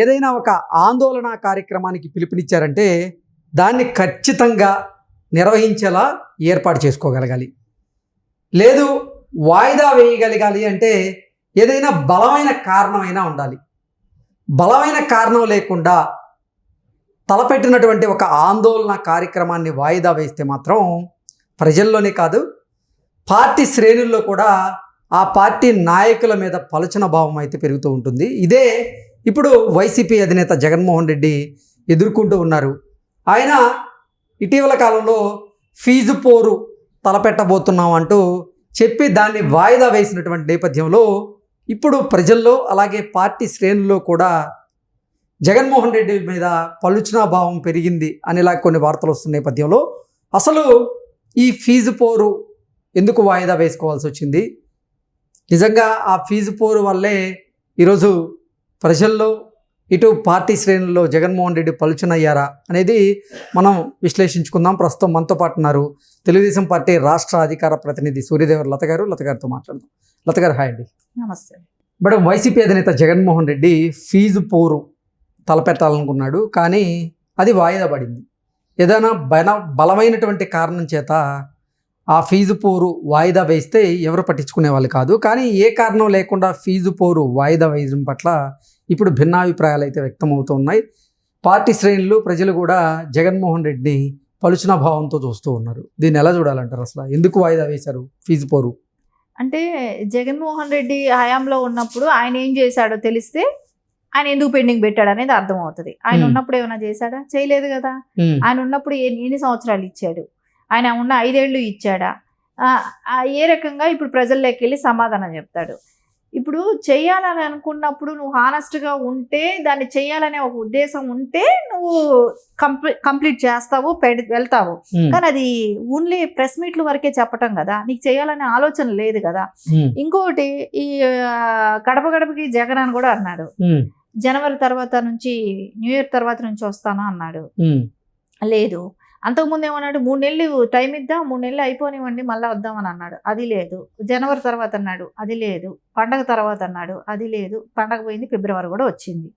ఏదైనా ఒక ఆందోళన కార్యక్రమానికి పిలుపునిచ్చారంటే దాన్ని ఖచ్చితంగా నిర్వహించేలా ఏర్పాటు చేసుకోగలగాలి. లేదు వాయిదా వేయగలగాలి అంటే ఏదైనా బలమైన కారణమైనా ఉండాలి. బలమైన కారణం లేకుండా తలపెట్టినటువంటి ఒక ఆందోళన కార్యక్రమాన్ని వాయిదా వేస్తే మాత్రం ప్రజల్లోనే కాదు పార్టీ శ్రేణుల్లో కూడా ఆ పార్టీ నాయకుల మీద పలుచన భావం అయితే పెరుగుతూ ఉంటుంది. ఇదే ఇప్పుడు వైసీపీ అధినేత జగన్మోహన్ రెడ్డి ఎదుర్కొంటూ ఉన్నారు. ఆయన ఇటీవల కాలంలో ఫీజు పోరు తలపెట్టబోతున్నాం అంటూ చెప్పి దాన్ని వాయిదా వేసినటువంటి నేపథ్యంలో ఇప్పుడు ప్రజల్లో అలాగే పార్టీ శ్రేణుల్లో కూడా జగన్మోహన్ రెడ్డి మీద పలుచనా భావం పెరిగింది అనేలా కొన్ని వార్తలు వస్తున్న నేపథ్యంలో అసలు ఈ ఫీజు పోరు ఎందుకు వాయిదా వేసుకోవాల్సి వచ్చింది? నిజంగా ఆ ఫీజు పోరు వల్లే ఈరోజు ప్రజల్లో ఇటు పార్టీ శ్రేణుల్లో జగన్మోహన్ రెడ్డి పలుచనయ్యారా అనేది మనం విశ్లేషించుకుందాం. ప్రస్తుతం మనతో పాటు ఉన్నారు తెలుగుదేశం పార్టీ రాష్ట్ర అధికార ప్రతినిధి సూర్యదేవర్ లత గారు. లత గారితో మాట్లాడదాం. లత గారు హాయ్ అండి. నమస్తే. మేడం వైసీపీ అధినేత జగన్మోహన్ రెడ్డి ఫీజు పోరు తలపెట్టాలనుకున్నాడు. కానీ అది వాయిదా పడింది. ఏదైనా బల బలమైనటువంటి కారణం చేత ఆ ఫీజు పోరు వాయిదా వేస్తే ఎవరు పట్టించుకునే వాళ్ళు కాదు. కానీ ఏ కారణం లేకుండా ఫీజు పోరు వాయిదా వేయడం పట్ల ఇప్పుడు భిన్నాభిప్రాయాలు అయితే వ్యక్తమవుతూ ఉన్నాయి పార్టీ శ్రేణులు ప్రజలు కూడా జగన్మోహన్ రెడ్డిని పలుచన భావంతో చూస్తూ ఉన్నారు. దీన్ని ఎలా చూడాలంటారు అసలు? ఎందుకు వాయిదా వేశారు ఫీజు పోరు? అంటే జగన్మోహన్ రెడ్డి హయాంలో ఉన్నప్పుడు ఆయన ఏం చేశాడో తెలిస్తే ఆయన ఎందుకు పెండింగ్ పెట్టాడు అనేది అర్థమవుతుంది. ఆయన. ఉన్నప్పుడు ఏమైనా చేశాడా? చేయలేదు కదా. ఆయన ఉన్నప్పుడు ఎన్ని సంవత్సరాలు ఇచ్చాడు? ఆయన ఉన్న ఐదేళ్ళు ఇచ్చాడా? ఏ రకంగా ఇప్పుడు ప్రజల్లోకి వెళ్ళి సమాధానం చెప్తాడు? ఇప్పుడు చేయాలని అనుకున్నప్పుడు నువ్వు హానెస్ట్గా ఉంటే దాన్ని చేయాలనే ఒక ఉద్దేశం ఉంటే నువ్వు కంప్లీ కంప్లీట్ చేస్తావు పెడి వెళ్తావు. కానీ అది ఓన్లీ ప్రెస్ మీట్ల వరకే చెప్పటం కదా? నీకు చేయాలనే ఆలోచన లేదు కదా? ఇంకొకటి ఈ గడప గడపకి జగన్ అని కూడా అన్నాడు. జనవరి తర్వాత నుంచి న్యూ ఇయర్ తర్వాత నుంచి వస్తాను అన్నాడు. లేదు. అంతకుముందు ఏమన్నాడు మూడు నెలలు టైం ఇద్దాం మూడు నెలలు అయిపోనివ్వండి మళ్ళీ వద్దామని అన్నాడు. అది లేదు. జనవరి తర్వాత అన్నాడు అది లేదు. పండగ తర్వాత అన్నాడు అది లేదు. పండగ పోయింది ఫిబ్రవరి కూడా వచ్చింది.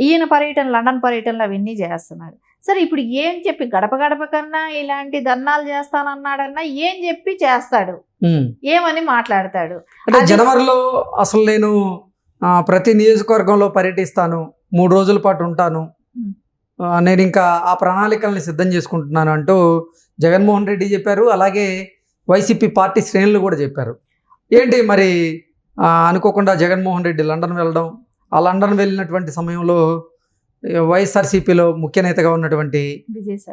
ఈయన పర్యటన లండన్ పర్యటనలు అవన్నీ చేస్తున్నాడు. సరే ఇప్పుడు ఏం చెప్పి గడప గడప కన్నా ఇలాంటి దన్నాలు చేస్తానన్నాడన్నా ఏం చెప్పి చేస్తాడు. ఏమని మాట్లాడతాడు? జనవరిలో అసలు నేను ప్రతి నియోజకవర్గంలో పర్యటిస్తాను మూడు రోజుల పాటు ఉంటాను నేను ఇంకా ఆ ప్రణాళికల్ని సిద్ధం చేసుకుంటున్నాను అంటూ జగన్మోహన్ రెడ్డి చెప్పారు. అలాగే వైసీపీ పార్టీ శ్రేణులు కూడా చెప్పారు. ఏంటి మరి అనుకోకుండా జగన్మోహన్ రెడ్డి లండన్ వెళ్ళడం? ఆ లండన్ వెళ్ళినటువంటి సమయంలో వైఎస్ఆర్సీపీలో ముఖ్య నేతగా ఉన్నటువంటి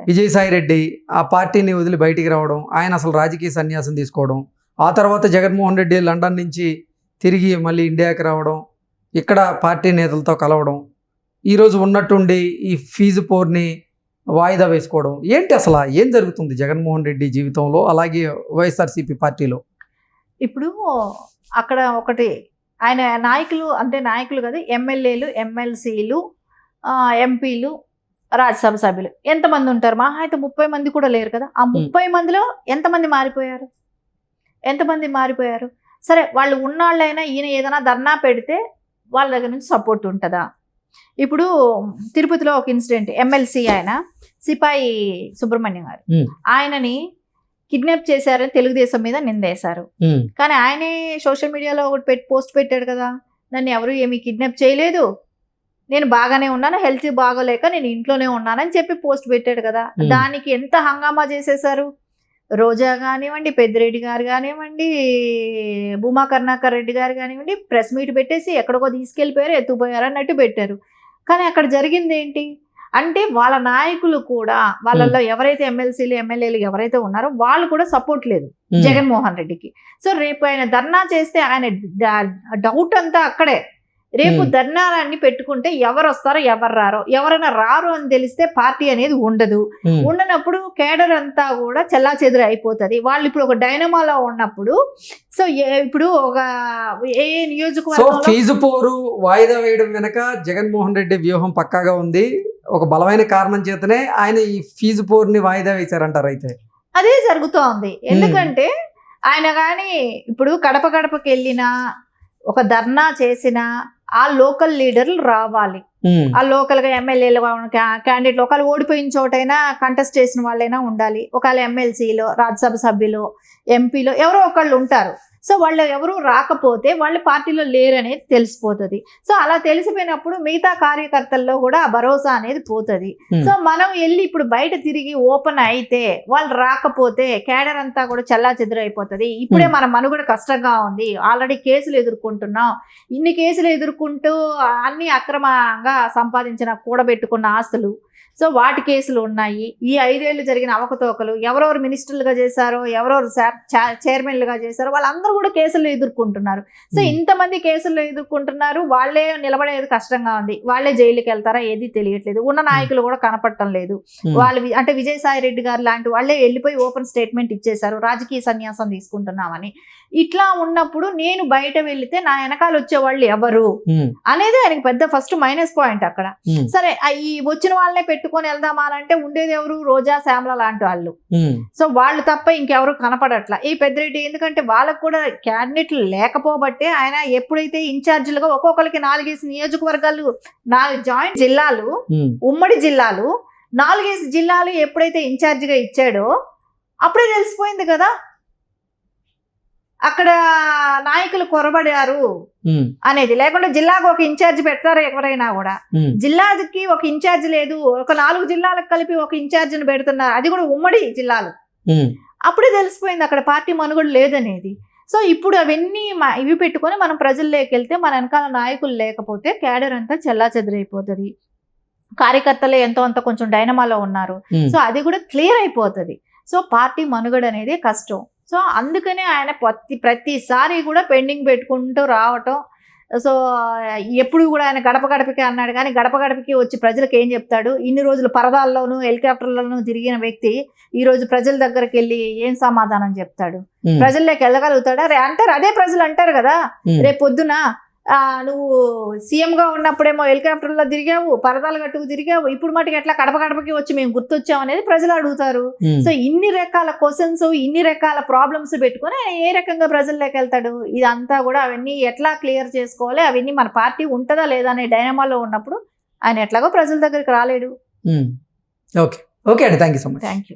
విజయసాయి రెడ్డి ఆ పార్టీని వదిలి బయటికి రావడం ఆయన అసలు రాజకీయ సన్యాసం తీసుకోవడం ఆ తర్వాత జగన్మోహన్ రెడ్డి లండన్ నుంచి తిరిగి మళ్ళీ ఇండియాకి రావడం ఇక్కడ పార్టీ నేతలతో కలవడం ఈరోజు ఉన్నట్టుండి ఈ ఫీజు పోర్ని వాయిదా వేసుకోవడం ఏంటి అసలు? ఏం జరుగుతుంది జగన్మోహన్ రెడ్డి జీవితంలో అలాగే వైఎస్ఆర్సీపీ పార్టీలో? ఇప్పుడు అక్కడ ఒకటి ఆయన నాయకులు అంటే నాయకులు కదా ఎమ్మెల్యేలు ఎమ్మెల్సీలు ఎంపీలు రాజ్యసభ సభ్యులు ఎంతమంది ఉంటారు? మహా అయితే ముప్పై మంది కూడా లేరు కదా. ఆ ముప్పై మందిలో ఎంతమంది మారిపోయారు? ఎంతమంది మారిపోయారు? సరే వాళ్ళు ఉన్నాళ్ళైనా ఈయన ఏదైనా ధర్నా పెడితే వాళ్ళ దగ్గర నుంచి సపోర్ట్ ఉంటుందా? ఇప్పుడు తిరుపతిలో ఒక ఇన్సిడెంట్ ఎమ్మెల్సీ ఆయన సిపాయి సుబ్రహ్మణ్యం గారు. ఆయనని కిడ్నాప్ చేశారని తెలుగుదేశం మీద నిందేశారు కానీ ఆయనే సోషల్ మీడియాలో ఒకటి పెట్టి పోస్ట్ పెట్టాడు కదా. నన్ను ఎవరు ఏమీ కిడ్నాప్ చేయలేదు. నేను బాగానే ఉన్నాను హెల్త్ బాగోలేక నేను ఇంట్లోనే ఉన్నానని చెప్పి పోస్ట్ పెట్టాడు కదా. దానికి ఎంత హంగామా చేసేశారు? రోజా కానివ్వండి పెద్దిరెడ్డి గారు కానివ్వండి భూమా కరుణాకర్ రెడ్డి గారు కానివ్వండి ప్రెస్ మీట్ పెట్టేసి ఎక్కడికో తీసుకెళ్ళిపోయారు ఎత్తుపోయారు అన్నట్టు పెట్టారు. కానీ అక్కడ జరిగింది ఏంటి అంటే వాళ్ళ నాయకులు కూడా వాళ్ళల్లో ఎవరైతే ఎమ్మెల్సీలు ఎమ్మెల్యేలు ఎవరైతే ఉన్నారో వాళ్ళు కూడా సపోర్ట్ లేదు జగన్మోహన్ రెడ్డికి. సో రేపు ఆయన ధర్నా చేస్తే ఆయన డౌట్ అంతా అక్కడే. రేపు. ధర్నాలన్నీ పెట్టుకుంటే ఎవరు వస్తారో ఎవరు రారో ఎవరైనా రారు అని తెలిస్తే పార్టీ అనేది ఉండదు. ఉండనప్పుడు కేడర్ అంతా కూడా చెల్లా చెదురు అయిపోతుంది. వాళ్ళు ఇప్పుడు ఒక డైనమాలో ఉన్నప్పుడు సో ఇప్పుడు ఒక ఏ సో నియోజకవర్గంలో ఫీజు పోరు వాయిదా వేయడం వెనక జగన్మోహన్ రెడ్డి వ్యూహం పక్కాగా ఉంది. ఒక బలమైన కారణం చేతనే ఆయన ఈ ఫీజు పోరుని వాయిదా వేశారంటారు అయితే. అదే జరుగుతోంది. ఎందుకంటే ఆయన కానీ ఇప్పుడు కడప గడపకి వెళ్ళినా ఒక ధర్నా చేసిన ఆ లోకల్ లీడర్లు రావాలి. ఆ లోకల్గా ఎమ్మెల్యేలు క్యాండిడేట్లు ఒకవేళ ఓడిపోయిన చోటైనా కంటెస్ట్ చేసిన వాళ్ళైనా ఉండాలి. ఒకవేళ ఎమ్మెల్సీలో రాజ్యసభ సభ్యులు ఎంపీలో ఎవరో ఒకళ్ళు ఉంటారు. సో వాళ్ళు ఎవరు రాకపోతే వాళ్ళ పార్టీలో లేరు అనేది తెలిసిపోతుంది. సో అలా తెలిసిపోయినప్పుడు మిగతా కార్యకర్తల్లో కూడా ఆ భరోసా అనేది పోతుంది. Hmm. సో మనం వెళ్ళి ఇప్పుడు బయట తిరిగి ఓపెన్ అయితే వాళ్ళు రాకపోతే కేడర్ అంతా కూడా చల్లా చెదురైపోతుంది ఇప్పుడే మన మనుగడ కష్టంగా ఉంది. ఆల్రెడీ కేసులు ఎదుర్కొంటున్నాం. ఇన్ని కేసులు ఎదుర్కొంటూ అన్ని అక్రమంగా సంపాదించిన కూడబెట్టుకున్న ఆస్తులు సో వాటి కేసులు ఉన్నాయి. ఈ ఐదేళ్ళు జరిగిన అవకతవకలు ఎవరెవరు మినిస్టర్లుగా చేశారో ఎవరెవరు చైర్మన్లుగా చేశారో వాళ్ళందరూ కూడా కేసులు ఎదుర్కొంటున్నారు. సో. ఇంతమంది కేసులు ఎదుర్కొంటున్నారు వాళ్ళే నిలబడేది కష్టంగా ఉంది. వాళ్ళే జైలుకి వెళ్తారా ఏది తెలియట్లేదు. ఉన్న నాయకులు కూడా కనపడటం లేదు. వాళ్ళు అంటే విజయసాయి రెడ్డి గారు లాంటి వాళ్ళే వెళ్ళిపోయి ఓపెన్ స్టేట్మెంట్ ఇచ్చేశారు రాజకీయ సన్యాసం తీసుకుంటున్నామని. ఇట్లా ఉన్నప్పుడు నేను బయట వెళ్తే నా వెనకాల వచ్చే వాళ్ళు ఎవరు అనేది ఆయనకి పెద్ద ఫస్ట్ మైనస్ పాయింట్ అక్కడ. సరే ఈ వచ్చిన వాళ్ళనే పెట్టుకొని వెళ్దామా అంటే ఉండేది ఎవరు? రోజా శ్యామల లాంటి వాళ్ళు. సో వాళ్ళు తప్ప ఇంకెవరు కనపడట్లా. ఈ పెద్దిరెడ్డి ఎందుకంటే వాళ్ళకు కూడా క్యాండిడేట్లు లేకపోబట్టే ఆయన ఎప్పుడైతే ఇన్ఛార్జీలుగా ఒక్కొక్కరికి నాలుగేసి నియోజకవర్గాలు నాలుగు జాయింట్ జిల్లాలు ఉమ్, ఉమ్మడి జిల్లాలు నాలుగేసి జిల్లాలు ఎప్పుడైతే ఇన్ఛార్జిగా ఇచ్చాడో అప్పుడే తెలిసిపోయింది కదా. అక్కడ నాయకులు కొరబడారు అనేది లేకుంటే జిల్లాకు ఒక ఇన్ఛార్జ్ పెడతారు ఎవరైనా కూడా. జిల్లాకి ఒక ఇన్ఛార్జ్ లేదు ఒక నాలుగు జిల్లాలకు కలిపి ఒక ఇన్ఛార్జిని పెడుతున్నారు అది కూడా ఉమ్మడి జిల్లాలు. అప్పుడే తెలిసిపోయింది అక్కడ పార్టీ మనుగడ లేదనేది. సో ఇప్పుడు అవన్నీ ఇవి పెట్టుకొని మనం ప్రజల్లోకి వెళ్తే మన వెనకాల నాయకులు లేకపోతే క్యాడర్ అంతా చెల్లా చెదిరైపోతుంది కార్యకర్తలే ఎంతో అంత కొంచెం డైనమాలో ఉన్నారు. సో అది కూడా క్లియర్ అయిపోతుంది. సో పార్టీ మనుగడ అనేది కష్టం. సో అందుకనే ఆయన ప్రతి ప్రతిసారి కూడా పెండింగ్ పెట్టుకుంటూ రావటం. సో ఎప్పుడు కూడా ఆయన గడప గడపకి అన్నాడు. కానీ గడప గడపకి వచ్చి ప్రజలకు ఏం చెప్తాడు? ఇన్ని రోజులు పరదాల్లోనూ హెలికాప్టర్లలోనూ తిరిగిన వ్యక్తి ఈ రోజు ప్రజల దగ్గరికి వెళ్ళి ఏం సమాధానం చెప్తాడు? ప్రజల్లోకి వెళ్ళగలుగుతాడా? అంటారు. అదే ప్రజలు అంటారు కదా. రేపు పొద్దున నువ్వు సీఎంగా ఉన్నప్పుడేమో హెలికాప్టర్లో తిరిగావు పరదాలు గట్టుకు తిరిగావు. ఇప్పుడు మటుకు ఎట్లా కడప కడపకి వచ్చి మేము గుర్తొచ్చాం అనేది ప్రజలు అడుగుతారు. సో ఇన్ని రకాల క్వశ్చన్స్ ఇన్ని రకాల ప్రాబ్లమ్స్ పెట్టుకొని ఏ రకంగా ప్రజల్లోకి వెళ్తాడు? ఇదంతా కూడా అవన్నీ ఎట్లా క్లియర్ చేసుకోవాలి? అవన్నీ మన పార్టీ ఉంటుందా లేదా అనే డైనమాలో ఉన్నప్పుడు ఆయన ఎట్లాగో ప్రజల దగ్గరికి రాలేడు. ఓకే. ఓకే అండి. Thank you so much thank you